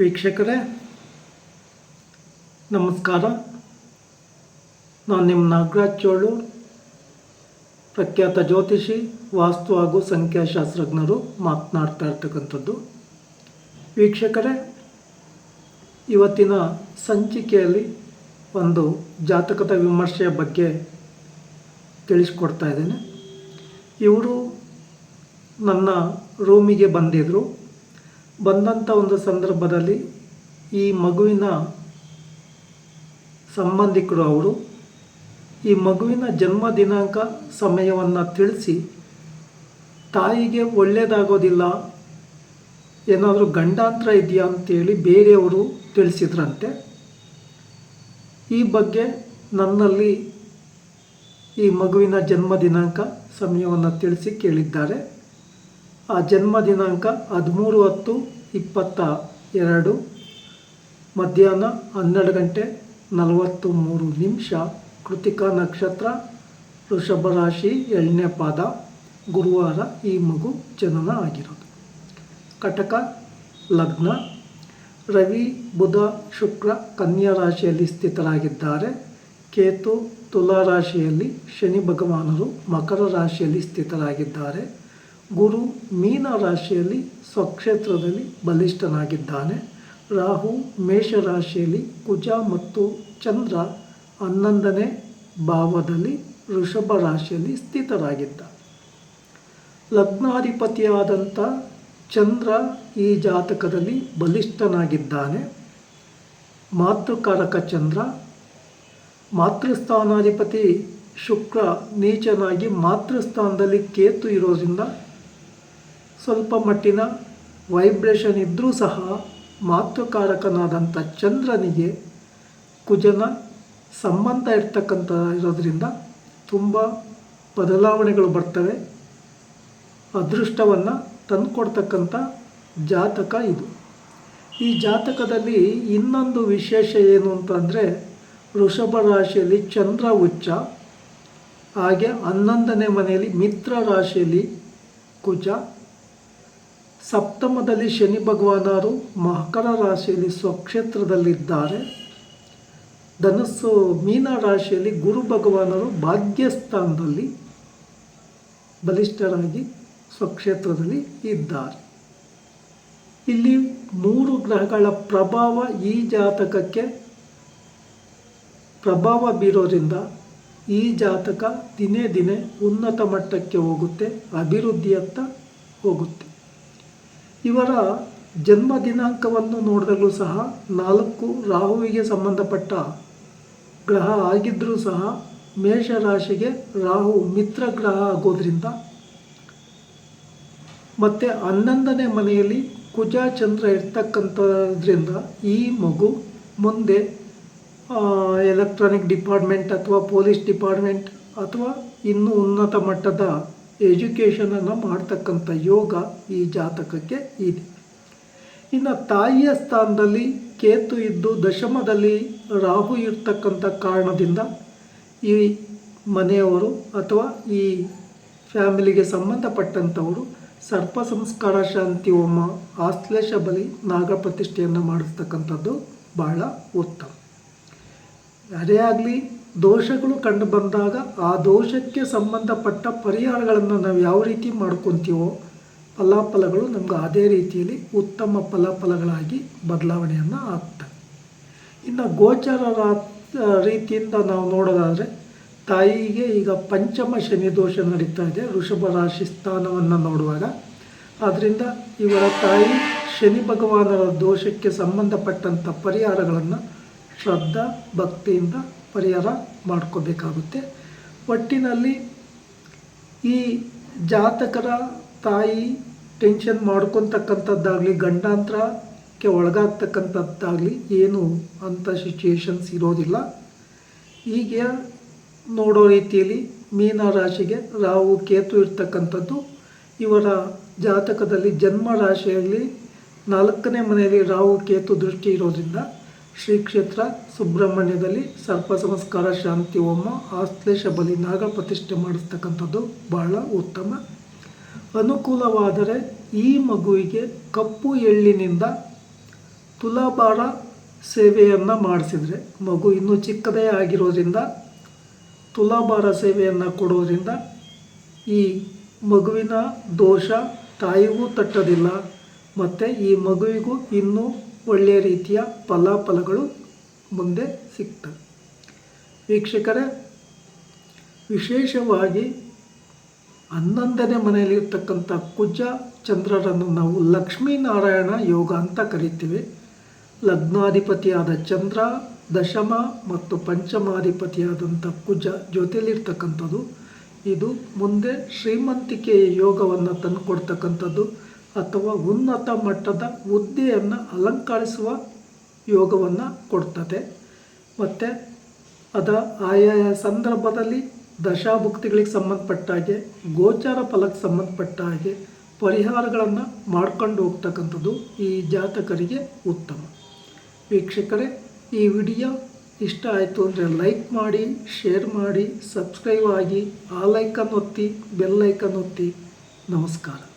ವೀಕ್ಷಕರೇ, ನಮಸ್ಕಾರ. ನಾನು ನಿಮ್ಮ ನಾಗರಾಜ್ ಚೋಳು, ಪ್ರಖ್ಯಾತ ಜ್ಯೋತಿಷಿ, ವಾಸ್ತು ಹಾಗೂ ಸಂಖ್ಯಾಶಾಸ್ತ್ರಜ್ಞರು ಮಾತನಾಡ್ತಾ ಇರ್ತಕ್ಕಂಥದ್ದು. ವೀಕ್ಷಕರೇ, ಇವತ್ತಿನ ಸಂಚಿಕೆಯಲ್ಲಿ ಒಂದು ಜಾತಕದ ವಿಮರ್ಶೆಯ ಬಗ್ಗೆ ತಿಳಿಸ್ಕೊಡ್ತಾ ಇದ್ದೇನೆ. ಇವರು ನನ್ನ ರೂಮಿಗೆ ಬಂದಿದ್ದರು ಬಂದಂಥ ಒಂದು ಸಂದರ್ಭದಲ್ಲಿ ಈ ಮಗುವಿನ ಸಂಬಂಧಿಕರು ಅವರು, ಈ ಮಗುವಿನ ಜನ್ಮ ದಿನಾಂಕ ಸಮಯವನ್ನು ತಿಳಿಸಿ, ತಾಯಿಗೆ ಒಳ್ಳೆಯದಾಗೋದಿಲ್ಲ ಏನಾದರೂ ಗಂಡಾಂತರ ಇದೆಯಾ ಅಂತೇಳಿ ಬೇರೆಯವರು ತಿಳಿಸಿದ್ರಂತೆ. ಈ ಬಗ್ಗೆ ನನ್ನಲ್ಲಿ ಈ ಮಗುವಿನ ಜನ್ಮ ದಿನಾಂಕ ಸಮಯವನ್ನು ತಿಳಿಸಿ ಕೇಳಿದ್ದಾರೆ. ಆ ಜನ್ಮ ದಿನಾಂಕ ಹದಿಮೂರು ಹತ್ತು ಇಪ್ಪತ್ತ ಎರಡು, ಮಧ್ಯಾಹ್ನ ಹನ್ನೆರಡು ಗಂಟೆ ನಲವತ್ತು ಮೂರು ನಿಮಿಷ, ಕೃತಿಕಾ ನಕ್ಷತ್ರ, ವೃಷಭ ರಾಶಿ, ಏಳನೇ ಪಾದ, ಗುರುವಾರ ಈ ಮಗು ಜನನ ಆಗಿರೋದು. ಕಟಕ, ಲಗ್ನ, ರವಿ, ಬುಧ, ಶುಕ್ರ, ಕನ್ಯಾ ರಾಶಿಯಲ್ಲಿ ಸ್ಥಿತರಾಗಿದ್ದಾರೆ. ಕೇತು, ತುಲಾ ರಾಶಿಯಲ್ಲಿ ಶನಿ ಭಗವಾನರು, ಮಕರ ರಾಶಿಯಲ್ಲಿ ಸ್ಥಿತರಾಗಿದ್ದಾರೆ. ಗುರು ಮೀನ ರಾಶಿಯಲ್ಲಿ ಸ್ವಕ್ಷೇತ್ರದಲ್ಲಿ ಬಲಿಷ್ಠನಾಗಿದ್ದಾನೆ. ರಾಹು ಮೇಷ ರಾಶಿಯಲ್ಲಿ ಕುಜ ಮತ್ತು ಚಂದ್ರ ಹನ್ನೊಂದನೇ ಭಾವದಲ್ಲಿ ವೃಷಭ ರಾಶಿಯಲ್ಲಿ ಸ್ಥಿತರಾಗಿದ್ದ. ಲಗ್ನಾಧಿಪತಿಯಾದಂಥ ಚಂದ್ರ ಈ ಜಾತಕದಲ್ಲಿ ಬಲಿಷ್ಠನಾಗಿದ್ದಾನೆ. ಮಾತೃಕಾರಕ ಚಂದ್ರ, ಮಾತೃಸ್ಥಾನಾಧಿಪತಿ ಶುಕ್ರ ನೀಚನಾಗಿ ಮಾತೃಸ್ಥಾನದಲ್ಲಿ ಕೇತು ಇರೋದ್ರಿಂದ ಸ್ವಲ್ಪ ಮಟ್ಟಿನ ವೈಬ್ರೇಷನ್ ಇದ್ದರೂ ಸಹ ಮಾತೃಕಾರಕನಾದಂಥ ಚಂದ್ರನಿಗೆ ಕುಜನ ಸಂಬಂಧ ಇರ್ತಕ್ಕಂಥ ಇರೋದ್ರಿಂದ ತುಂಬ ಬದಲಾವಣೆಗಳು ಬರ್ತವೆ. ಅದೃಷ್ಟವನ್ನು ತಂದುಕೊಡ್ತಕ್ಕಂಥ ಜಾತಕ ಇದು. ಈ ಜಾತಕದಲ್ಲಿ ಇನ್ನೊಂದು ವಿಶೇಷ ಏನು ಅಂತಂದರೆ ವೃಷಭ ರಾಶಿಯಲ್ಲಿ ಚಂದ್ರ ಉಚ್ಚ ಹಾಗೆ ಹನ್ನೊಂದನೇ ಮನೆಯಲ್ಲಿ ಮಿತ್ರ ರಾಶಿಯಲ್ಲಿ ಕುಜ ಸಪ್ತಮದಲ್ಲಿ ಶನಿ ಭಗವಾನರು ಮಕರ ರಾಶಿಯಲ್ಲಿ ಸ್ವಕ್ಷೇತ್ರದಲ್ಲಿದ್ದಾರೆ. ಧನಸ್ಸು ಮೀನ ರಾಶಿಯಲ್ಲಿ ಗುರು ಭಗವಾನರು ಭಾಗ್ಯಸ್ಥಾನದಲ್ಲಿ ಬಲಿಷ್ಠರಾಗಿ ಸ್ವಕ್ಷೇತ್ರದಲ್ಲಿ ಇದ್ದಾರೆ. ಇಲ್ಲಿ ಮೂರು ಗ್ರಹಗಳ ಪ್ರಭಾವ ಈ ಜಾತಕಕ್ಕೆ ಪ್ರಭಾವ ಬೀರೋದ್ರಿಂದ ಈ ಜಾತಕ ದಿನೇ ದಿನೇ ಉನ್ನತ ಮಟ್ಟಕ್ಕೆ ಹೋಗುತ್ತೆ, ಅಭಿವೃದ್ಧಿಯತ್ತ ಹೋಗುತ್ತೆ. ಇವರ ಜನ್ಮ ದಿನಾಂಕವನ್ನು ನೋಡಿದಾಗಲೂ ಸಹ ನಾಲ್ಕು ರಾಹುವಿಗೆ ಸಂಬಂಧಪಟ್ಟ ಗ್ರಹ ಆಗಿದ್ದರೂ ಸಹ ಮೇಷರಾಶಿಗೆ ರಾಹು ಮಿತ್ರ ಗ್ರಹ ಆಗೋದ್ರಿಂದ ಮತ್ತು ಹನ್ನೊಂದನೇ ಮನೆಯಲ್ಲಿ ಕುಜ ಚಂದ್ರ ಇರ್ತಕ್ಕಂಥದ್ರಿಂದ ಈ ಮಗು ಮುಂದೆ ಎಲೆಕ್ಟ್ರಾನಿಕ್ ಡಿಪಾರ್ಟ್ಮೆಂಟ್ ಅಥವಾ ಪೊಲೀಸ್ ಡಿಪಾರ್ಟ್ಮೆಂಟ್ ಅಥವಾ ಇನ್ನೂ ಉನ್ನತ ಮಟ್ಟದ ಎಜುಕೇಷನನ್ನು ಮಾಡ್ತಕ್ಕಂಥ ಯೋಗ ಈ ಜಾತಕಕ್ಕೆ ಇದೆ. ಇನ್ನು ತಾಯಿಯ ಸ್ಥಾನದಲ್ಲಿ ಕೇತು ಇದ್ದು ದಶಮದಲ್ಲಿ ರಾಹು ಇರ್ತಕ್ಕಂಥ ಕಾರಣದಿಂದ ಈ ಮನೆಯವರು ಅಥವಾ ಈ ಫ್ಯಾಮಿಲಿಗೆ ಸಂಬಂಧಪಟ್ಟಂಥವರು ಸರ್ಪ ಸಂಸ್ಕಾರ ಶಾಂತಿ ಹೋಮ ಆಶ್ಲೇಷ ಬಲಿ ನಾಗ ಪ್ರತಿಷ್ಠೆಯನ್ನು ಮಾಡಿಸ್ತಕ್ಕಂಥದ್ದು ಬಹಳ ಉತ್ತಮ. ಯಾರೇ ಆಗಲಿ ದೋಷಗಳು ಕಂಡು ಬಂದಾಗ ಆ ದೋಷಕ್ಕೆ ಸಂಬಂಧಪಟ್ಟ ಪರಿಹಾರಗಳನ್ನು ನಾವು ಯಾವ ರೀತಿ ಮಾಡ್ಕೊತೀವೋ ಫಲಾಫಲಗಳು ನಮ್ಗೆ ಅದೇ ರೀತಿಯಲ್ಲಿ ಉತ್ತಮ ಫಲಾಫಲಗಳಾಗಿ ಬದಲಾವಣೆಯನ್ನು ಆಗ್ತವೆ ಇನ್ನು ಗೋಚರ ರೀತಿಯಿಂದ ನಾವು ನೋಡೋದಾದರೆ ತಾಯಿಗೆ ಈಗ ಪಂಚಮ ಶನಿ ದೋಷ ನಡೀತಾ ಇದೆ ಋಷಭ ರಾಶಿ ಸ್ಥಾನವನ್ನು ನೋಡುವಾಗ. ಆದ್ದರಿಂದ ಇವರ ತಾಯಿ ಶನಿ ಭಗವಾನರ ದೋಷಕ್ಕೆ ಸಂಬಂಧಪಟ್ಟಂಥ ಪರಿಹಾರಗಳನ್ನು ಶ್ರದ್ಧಾ, ಭಕ್ತಿಯಿಂದ ಪರಿಹಾರ ಮಾಡ್ಕೋಬೇಕಾಗುತ್ತೆ. ಒಟ್ಟಿನಲ್ಲಿ ಈ ಜಾತಕರ ತಾಯಿ ಟೆನ್ಷನ್ ಮಾಡ್ಕೊತಕ್ಕಂಥದ್ದಾಗಲಿ, ಗಂಡಾಂತರಕ್ಕೆ ಒಳಗಾಗ್ತಕ್ಕಂಥದ್ದಾಗಲಿ ಏನು ಅಂಥ ಸಿಚುಯೇಷನ್ಸ್ ಇರೋದಿಲ್ಲ. ಹೀಗೆ ನೋಡೋ ರೀತಿಯಲ್ಲಿ ಮೀನ ರಾಶಿಗೆ ರಾಹು, ಕೇತು ಇರ್ತಕ್ಕಂಥದ್ದು. ಇವರ ಜಾತಕದಲ್ಲಿ ಜನ್ಮ ರಾಶಿಯಲ್ಲಿ ನಾಲ್ಕನೇ ಮನೆಯಲ್ಲಿ ರಾಹು, ಕೇತು ದೃಷ್ಟಿ ಇರೋದ್ರಿಂದ ಶ್ರೀ ಕ್ಷೇತ್ರ ಸುಬ್ರಹ್ಮಣ್ಯದಲ್ಲಿ ಸರ್ಪ ಸಂಸ್ಕಾರ, ಶಾಂತಿ, ಹೋಮ, ಆಶ್ಲೇಷ ಬಲಿ, ನಾಗ ಪ್ರತಿಷ್ಠೆ ಮಾಡಿಸ್ತಕ್ಕಂಥದ್ದು ಬಹಳ ಉತ್ತಮ. ಅನುಕೂಲವಾದರೆ ಈ ಮಗುವಿಗೆ ಕಪ್ಪು ಎಳ್ಳಿನಿಂದ ತುಲಾಭಾರ ಸೇವೆಯನ್ನು ಮಾಡಿಸಿದರೆ, ಮಗು ಇನ್ನೂ ಚಿಕ್ಕದೇ ಆಗಿರೋದ್ರಿಂದ ತುಲಾಭಾರ ಸೇವೆಯನ್ನು ಕೊಡೋದ್ರಿಂದ ಈ ಮಗುವಿನ ದೋಷ ತಾಯಿಗೂ ತಟ್ಟೋದಿಲ್ಲ. ಮತ್ತು ಈ ಮಗುವಿಗೂ ಇನ್ನೂ ಒಳ್ಳೆಯ ರೀತಿಯ ಫಲಾಫಲಗಳು ಮುಂದೆ ಸಿಗ್ತವೆ. ವೀಕ್ಷಕರೇ, ವಿಶೇಷವಾಗಿ ಹನ್ನೊಂದನೇ ಮನೆಯಲ್ಲಿರ್ತಕ್ಕಂಥ ಕುಜ ಚಂದ್ರರನ್ನು ನಾವು ಲಕ್ಷ್ಮೀನಾರಾಯಣ ಯೋಗ ಅಂತ ಕರಿತೀವಿ. ಲಗ್ನಾಧಿಪತಿಯಾದ ಚಂದ್ರ, ದಶಮ ಮತ್ತು ಪಂಚಮಾಧಿಪತಿಯಾದಂಥ ಕುಜ ಜೊತೆಯಲ್ಲಿರ್ತಕ್ಕಂಥದ್ದು ಇದು ಮುಂದೆ ಶ್ರೀಮಂತಿಕೆಯ ಯೋಗವನ್ನು ತಂದುಕೊಡ್ತಕ್ಕಂಥದ್ದು. ಅಥವಾ ಉನ್ನತ ಮಟ್ಟದ ಹುದ್ದೆಯನ್ನು ಅಲಂಕರಿಸುವ ಯೋಗವನ್ನು ಕೊಡ್ತದೆ. ಮತ್ತು ಅದ ಆಯಾಯ ಸಂದರ್ಭದಲ್ಲಿ ದಶಾಭುಕ್ತಿಗಳಿಗೆ ಸಂಬಂಧಪಟ್ಟ ಹಾಗೆ, ಗೋಚಾರ ಫಲಕ್ಕೆ ಸಂಬಂಧಪಟ್ಟ ಹಾಗೆ ಪರಿಹಾರಗಳನ್ನು ಮಾಡ್ಕೊಂಡು ಹೋಗ್ತಕ್ಕಂಥದ್ದು ಈ ಜಾತಕರಿಗೆ ಉತ್ತಮ. ವೀಕ್ಷಕರೇ, ಈ ವಿಡಿಯೋ ಇಷ್ಟ ಆಯಿತು ಅಂದರೆ ಲೈಕ್ ಮಾಡಿ, ಶೇರ್ ಮಾಡಿ, ಸಬ್ಸ್ಕ್ರೈಬ್ ಆಗಿ, ಆ ಲೈಕನ್ ಒತ್ತಿ, ಬೆಲ್ ಐಕನ್ ಒತ್ತಿ. ನಮಸ್ಕಾರ.